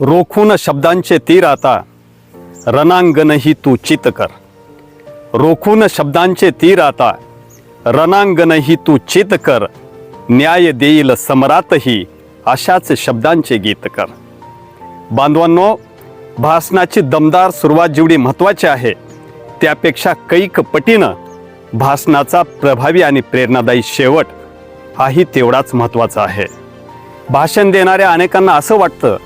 रोखून शब्दांचे तीर आता रणांगणही तू चित कर. रोखून शब्दांचे तीर आता रणांगणही तू चित कर. न्याय देईल समरातही अशाच शब्दांचे गीत कर. बांधवांनो भाषणाची दमदार सुरुवात जेवढी महत्त्वाची आहे त्यापेक्षा कैक पटीनं भाषणाचा प्रभावी आणि प्रेरणादायी शेवट हाही तेवढाच महत्त्वाचा आहे. भाषण देणाऱ्या अनेकांना असं वाटतं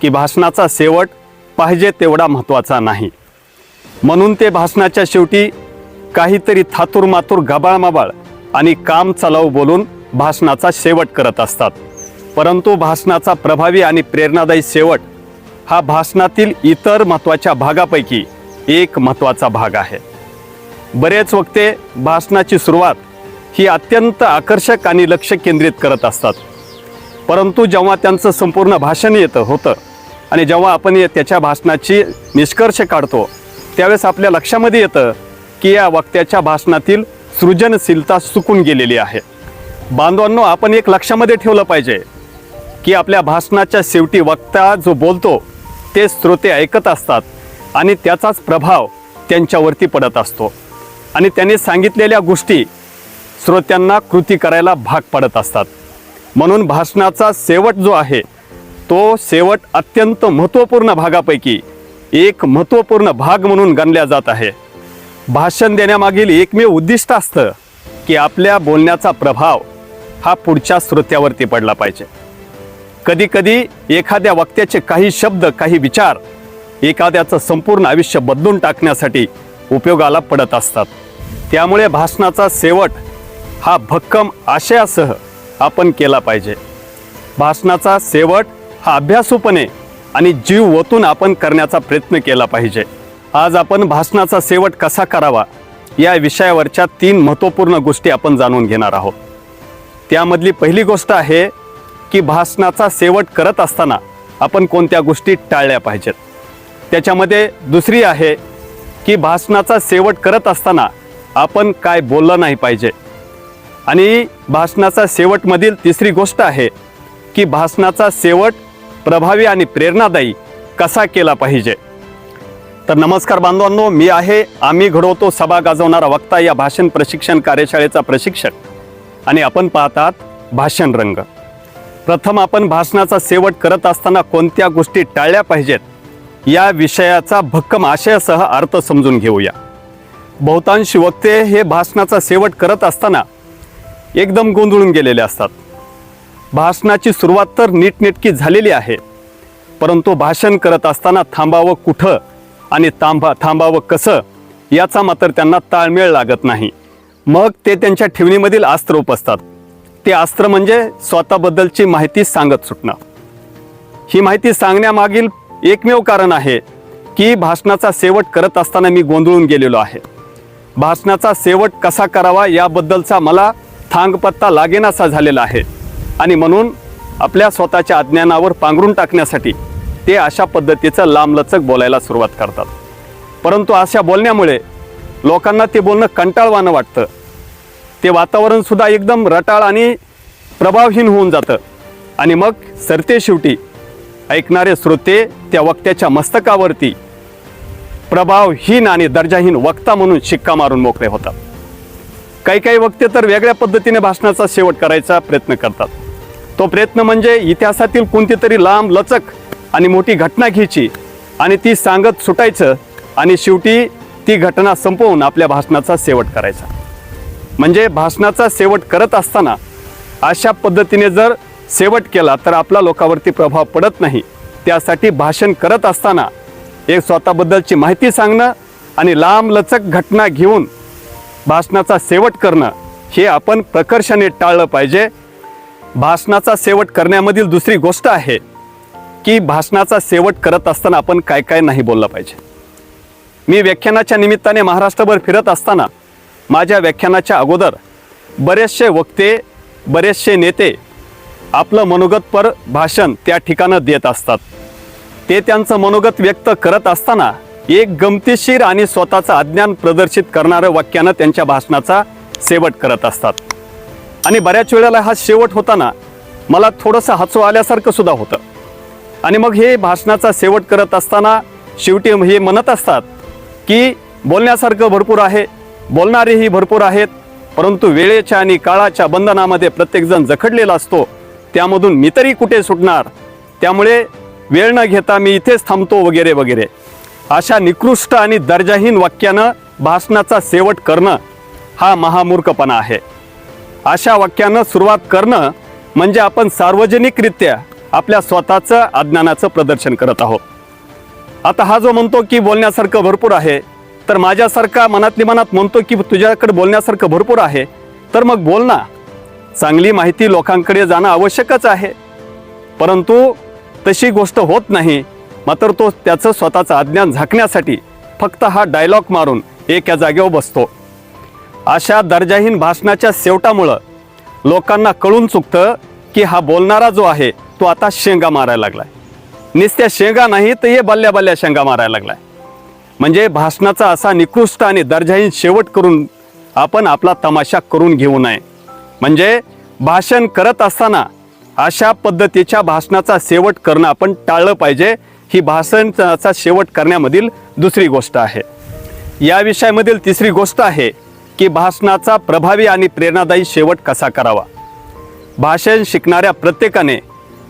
की भाषणाचा शेवट पाहिजे तेवढा महत्त्वाचा नाही. म्हणून ते भाषणाच्या शेवटी काहीतरी थातूर मातूर गबाळमाबाळ आणि काम चालव बोलून भाषणाचा शेवट करत असतात. परंतु भाषणाचा प्रभावी आणि प्रेरणादायी शेवट हा भाषणातील इतर महत्त्वाच्या भागापैकी एक महत्त्वाचा भाग आहे. बरेच वक्ते भाषणाची सुरुवात ही अत्यंत आकर्षक आणि लक्ष केंद्रित करत असतात. परंतु जेव्हा त्यांचं संपूर्ण भाषण येतं होतं आणि जेव्हा आपण त्याच्या भाषणाची निष्कर्ष काढतो त्यावेळेस आपल्या लक्षामध्ये येतं की या वक्त्याच्या भाषणातील सृजनशीलता सुकून गेलेली आहे. बांधवांनो आपण एक लक्षामध्ये ठेवलं पाहिजे की आपल्या भाषणाच्या शेवटी वक्ता जो बोलतो ते श्रोते ऐकत असतात आणि त्याचाच प्रभाव त्यांच्यावरती पडत असतो. आणि त्यांनी सांगितलेल्या गोष्टी श्रोत्यांना कृती करायला भाग पडत असतात. म्हणून भाषणाचा शेवट जो आहे तो शेवट अत्यंत महत्त्वपूर्ण भागापैकी एक महत्त्वपूर्ण भाग म्हणून गणल्या जात आहे. भाषण देण्यामागील एकमेव उद्दिष्ट असतं की आपल्या बोलण्याचा प्रभाव हा पुढच्या श्रोत्यावरती पडला पाहिजे. कधीकधी एखाद्या वक्त्याचे काही शब्द काही विचार एखाद्याचं संपूर्ण आयुष्य बदलून टाकण्यासाठी उपयोगाला पडत असतात. त्यामुळे भाषणाचा शेवट हा भक्कम आशयासह आपण केला पाहिजे. भाषणाचा शेवट हा अभ्यासूपणे आणि जीव ओतून आपण करण्याचा प्रयत्न केला पाहिजे. आज आपण भाषणाचा शेवट कसा करावा या विषयावरच्या तीन महत्त्वपूर्ण गोष्टी आपण जाणून घेणार आहोत. त्यामधली पहिली गोष्ट आहे की भाषणाचा शेवट करत असताना आपण कोणत्या गोष्टी टाळल्या पाहिजेत. त्याच्यामध्ये दुसरी आहे की भाषणाचा शेवट करत असताना आपण काय बोललं नाही पाहिजे. आणि भाषणाचा शेवटमधील तिसरी गोष्ट आहे की भाषणाचा शेवट प्रभावी आणि प्रेरणादायी कसा केला पाहिजे? तर नमस्कार बांधवांनो मी आहे आम्ही घडवतो सभा गाजवणारा वक्ता या भाषण प्रशिक्षण कार्यशाळेचा प्रशिक्षक. आणि आपण पाहतात भाषण रंग. प्रथम आपण भाषणाचा शेवट करत असताना कोणत्या गोष्टी टाळल्या पाहिजेत? या विषयाचा भक्कम आशयासह अर्थ समजून घेऊया. बहुतांश वक्ते हे भाषणाचा शेवट करत असताना एकदम गोंधळून गेलेले असतात. भाषणाची सुरुवात तर नीटनेटकी झालेली आहे. परंतु भाषण करत असताना थांबावं कुठं आणि थांबा थांबावं कसं याचा मात्र त्यांना ताळमेळ लागत नाही. मग ते त्यांच्या ठेवणीमधील अस्त्र उपसतात. ते अस्त्र म्हणजे स्वतःबद्दलची माहिती सांगत सुटणं. ही माहिती सांगण्यामागील एकमेव कारण आहे की भाषणाचा शेवट करत असताना मी गोंधळून गेलेलो आहे. भाषणाचा शेवट कसा करावा याबद्दलचा मला थांगपत्ता लागेनासा झालेला आहे. आणि म्हणून आपल्या स्वतःच्या अज्ञानावर पांघरून टाकण्यासाठी ते अशा पद्धतीचं लांबलचक बोलायला सुरुवात करतात. परंतु अशा बोलण्यामुळे लोकांना ते बोलणं कंटाळवानं वाटतं. ते वातावरणसुद्धा एकदम रटाळ आणि प्रभावहीन होऊन जातं. आणि मग सरते शेवटी ऐकणारे श्रोते त्या वक्त्याच्या मस्तकावरती प्रभावहीन आणि दर्जाहीन वक्ता म्हणून शिक्का मारून मोकळे होतात. काही काही वक्ते तर वेगळ्या पद्धतीने भाषणाचा शेवट करायचा प्रयत्न करतात. तो प्रयत्न म्हणजे इतिहासातील कोणती तरी लांब लचक आणि मोठी घटना घ्यायची आणि ती सांगत सुटायचं आणि शेवटी ती घटना संपवून आपल्या भाषणाचा शेवट करायचा. म्हणजे भाषणाचा शेवट करत असताना अशा पद्धतीने जर शेवट केला तर आपला लोकांवरती प्रभाव पडत नाही. त्यासाठी भाषण करत असताना एक स्वतःबद्दलची माहिती सांगणं आणि लांब लचक घटना घेऊन भाषणाचा शेवट करणं हे आपण प्रकर्षाने टाळलं पाहिजे. भाषणाचा शेवट करण्यामधील दुसरी गोष्ट आहे की भाषणाचा शेवट करत असताना आपण काय काय नाही बोललं पाहिजे. मी व्याख्यानाच्या निमित्ताने महाराष्ट्रभर फिरत असताना माझ्या व्याख्यानाच्या अगोदर बरेचसे वक्ते बरेचसे नेते आपलं मनोगतपर भाषण त्या ठिकाणं देत असतात. ते त्यांचं मनोगत व्यक्त करत असताना एक गमतीशीर आणि स्वतःचं अज्ञान प्रदर्शित करणारं वाक्यानं त्यांच्या भाषणाचा शेवट करत असतात. आणि बऱ्याच वेळेला हा शेवट होताना मला थोडंसं हसू आल्यासारखं सुद्धा होतं. आणि मग हे भाषणाचा शेवट करत असताना शेवटी हे म्हणत असतात की बोलण्यासारखं भरपूर आहे बोलणारेही भरपूर आहेत परंतु वेळेच्या आणि काळाच्या बंधनामध्ये प्रत्येकजण जखडलेला असतो. त्यामधून मी तरी कुठे सुटणार? त्यामुळे वेळ न घेता मी इथेच थांबतो वगैरे वगैरे. अशा निकृष्ट आणि दर्जाहीन वाक्यानं भाषणाचा शेवट करणं हा महामूर्खपणा आहे. अशा वाक्यानं सुरुवात करणं म्हणजे आपण सार्वजनिकरित्या आपल्या स्वतःचं अज्ञानाचं प्रदर्शन करत आहोत. आता हा जो म्हणतो की बोलण्यासारखं भरपूर आहे तर माझ्यासारखा मनातली मनात म्हणतो की तुझ्याकडे बोलण्यासारखं भरपूर आहे तर मग बोल ना. चांगली माहिती लोकांकडे जाणं आवश्यकच आहे. परंतु तशी गोष्ट होत नाही मात्र तो त्याचं स्वतःचं अज्ञान झाकण्यासाठी फक्त हा डायलॉग मारून एका जागेवर बसतो. अशा दर्जाहीन भाषणाच्या शेवटामुळं लोकांना कळून चुकतं की हा बोलणारा जो आहे तो आता शेंगा मारायला लागलाय. नुसत्या शेंगा नाही तर हे बल्ल्या बल्ल्या शेंगा मारायला लागलाय. म्हणजे भाषणाचा असा निकृष्ट आणि दर्जाहीन शेवट करून आपण आपला तमाशा करून घेऊ नये. म्हणजे भाषण करत असताना अशा पद्धतीच्या भाषणाचा शेवट करणं आपण टाळलं पाहिजे. ही भाषणाचा शेवट करण्यामधील दुसरी गोष्ट आहे. या विषयामधील तिसरी गोष्ट आहे की भाषणाचा प्रभावी आणि प्रेरणादायी शेवट कसा करावा? भाषण शिकणाऱ्या प्रत्येकाने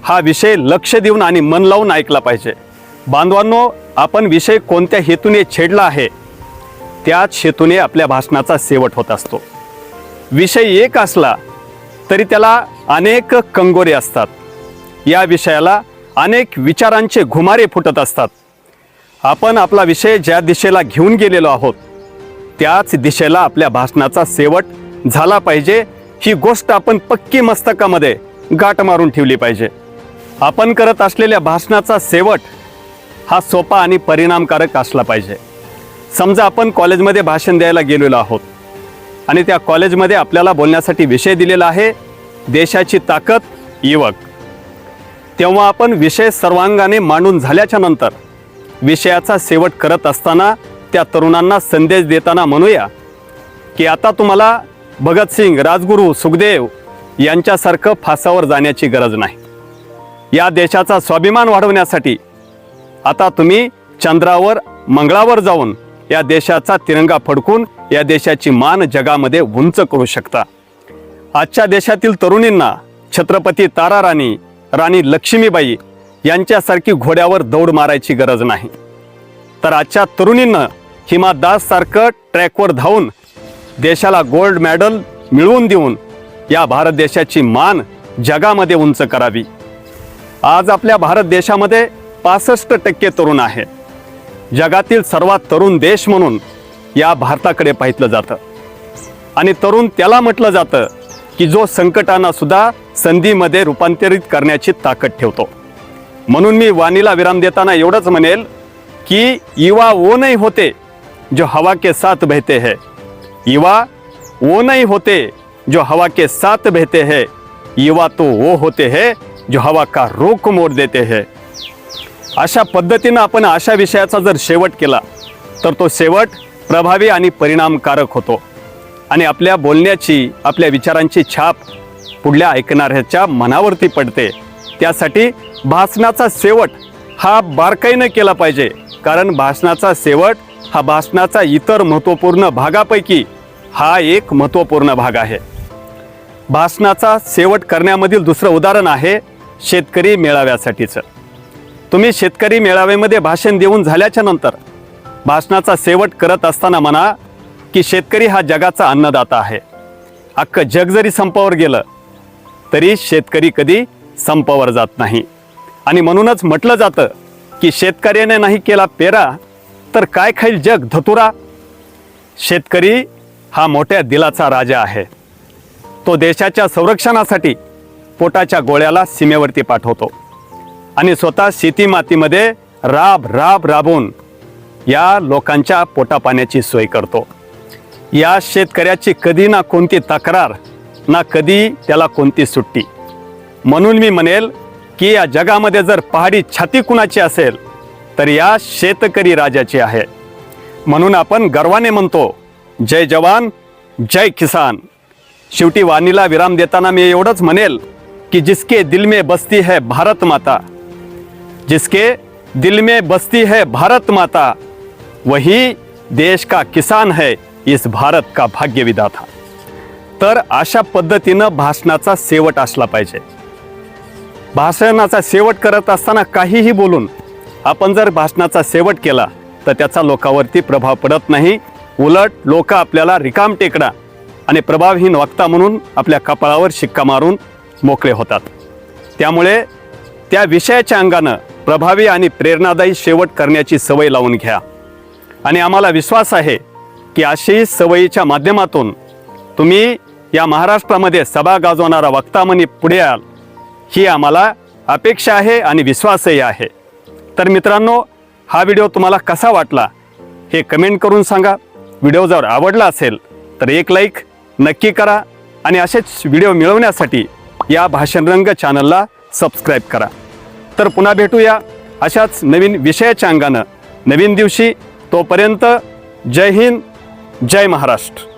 हा विषय लक्ष देऊन आणि मन लावून ऐकला पाहिजे. बांधवांनो आपण विषय कोणत्या हेतूने छेडला आहे? त्याच हेतूने आपल्या भाषणाचा शेवट होत असतो. विषय एक असला तरी त्याला अनेक कंगोरे असतात. या विषयाला अनेक विचारांचे घुमारे फुटत असतात. आपण आपला विषय ज्या दिशेला घेऊन गेलेलो आहोत त्याच दिशेला आपल्या भाषणाचा शेवट झाला पाहिजे. ही गोष्ट आपण पक्की मस्तकामध्ये गाठ मारून ठेवली पाहिजे. आपण करत असलेल्या भाषणाचा शेवट हा सोपा आणि परिणामकारक असला पाहिजे. समजा आपण कॉलेजमध्ये भाषण द्यायला गेलेलो आहोत आणि त्या कॉलेजमध्ये आपल्याला बोलण्यासाठी विषय दिलेला आहे देशाची ताकद युवक. तेव्हा आपण विषय सर्वांगाने मांडून झाल्याच्यानंतर विषयाचा शेवट करत असताना त्या तरुणांना संदेश देताना म्हणूया की आता तुम्हाला भगतसिंग राजगुरू सुखदेव यांच्यासारखं फासावर जाण्याची गरज नाही. या देशाचा स्वाभिमान वाढवण्यासाठी आता तुम्ही चंद्रावर मंगळावर जाऊन या देशाचा तिरंगा फडकून या देशाची मान जगामध्ये उंच करू शकता. आजच्या देशातील तरुणींना छत्रपती तारा राणी राणी लक्ष्मीबाई यांच्यासारखी घोड्यावर दौड मारायची गरज नाही. तर आजच्या तरुणींना हिमा दास सारखं ट्रॅकवर धावून देशाला गोल्ड मेडल मिळवून देऊन या भारत देशाची मान जगामध्ये उंच करावी. आज आपल्या भारत देशामध्ये पासष्ट टक्के तरुण आहे. जगातील सर्वात तरुण देश म्हणून या भारताकडे पाहितलं जातं. आणि तरुण त्याला म्हटलं जातं की जो संकटांना सुद्धा संधीमध्ये रूपांतरित करण्याची ताकद ठेवतो. म्हणून मी वाणीला विराम देताना एवढंच म्हणेल की युवा ओ नहीं होते जो हवा के साथ बहते हैं। युवा वो नहीं होते जो हवा के साथ बहते हैं। युवा तो वो होते हैं जो हवा का रोख मोड देते हैं। अशा पद्धतीनं आपण अशा विषयाचा जर शेवट केला तर तो शेवट प्रभावी आणि परिणामकारक होतो. आणि आपल्या बोलण्याची आपल्या विचारांची छाप पुढल्या ऐकणाऱ्याच्या मनावरती पडते. त्यासाठी भाषणाचा शेवट हा बारकाईनं केला पाहिजे. कारण भाषणाचा शेवट हा भाषणाचा इतर महत्त्वपूर्ण भागापैकी हा एक महत्त्वपूर्ण भाग आहे. भाषणाचा शेवट करण्यामधील दुसरं उदाहरण आहे शेतकरी मेळाव्यासाठीचं. तुम्ही शेतकरी मेळाव्यामध्ये भाषण देऊन झाल्याच्यानंतर भाषणाचा शेवट करत असताना म्हणा की शेतकरी हा जगाचा अन्नदाता आहे. अख्खं जग जरी संपावर गेलं तरी शेतकरी कधी संपावर जात नाही. आणि म्हणूनच म्हटलं जातं की शेतकऱ्याने नाही केला पेरा तर काय खाईल जग धतुरा? शेतकरी हा मोठ्या दिलाचा राजा आहे. तो देशाच्या संरक्षणासाठी पोटाच्या गोळ्याला सीमेवरती पाठवतो आणि स्वतः शेती मातीमध्ये राब राब राबून या लोकांच्या पोटापाण्याची सोय करतो. या शेतकऱ्याची कधी ना कोणती तक्रार ना कधी त्याला कोणती सुट्टी. म्हणून मी म्हणेल की या जगामध्ये जर पहाडी छाती कुणाची असेल तर या शेतकरी राजाची आहे. म्हणून आपण गर्वाने म्हणतो जय जवान जय किसान. शेवटी वाणीला विराम देताना मी एवढंच म्हणेल की जिसके दिल में बसती है भारत माता जिसके दिल में बसती है भारत माता वही देश का किसान है इस भारत का भाग्य विधाता तर अशा पद्धतीनं भाषणाचा शेवट असला पाहिजे. भाषणाचा शेवट करत असताना काहीही बोलून आपण जर भाषणाचा शेवट केला तर त्याचा लोकावरती प्रभाव पडत नाही. उलट लोक आपल्याला रिकाम टेकडा आणि प्रभावहीन वक्ता म्हणून आपल्या कपाळावर शिक्का मारून मोकळे होतात. त्यामुळे त्या विषयाच्या अंगानं प्रभावी आणि प्रेरणादायी शेवट करण्याची सवय लावून घ्या. आणि आम्हाला विश्वास आहे की अशी सवयीच्या माध्यमातून तुम्ही या महाराष्ट्रामध्ये सभा गाजवणारा वक्ता म्हणी पुढे याल ही आम्हाला अपेक्षा आहे आणि विश्वासही आहे. तर मित्रांनो हा व्हिडिओ तुम्हाला कसा वाटला हे कमेंट करून सांगा. व्हिडिओ जर आवडला असेल तर एक लाईक नक्की करा आणि असेच व्हिडिओ मिळवण्यासाठी या भाषणरंग चॅनलला सबस्क्राईब करा. तर पुन्हा भेटूया अशाच नवीन विषयाच्या अंगानं. नवीन दिवशी तोपर्यंत जय हिंद जय महाराष्ट्र.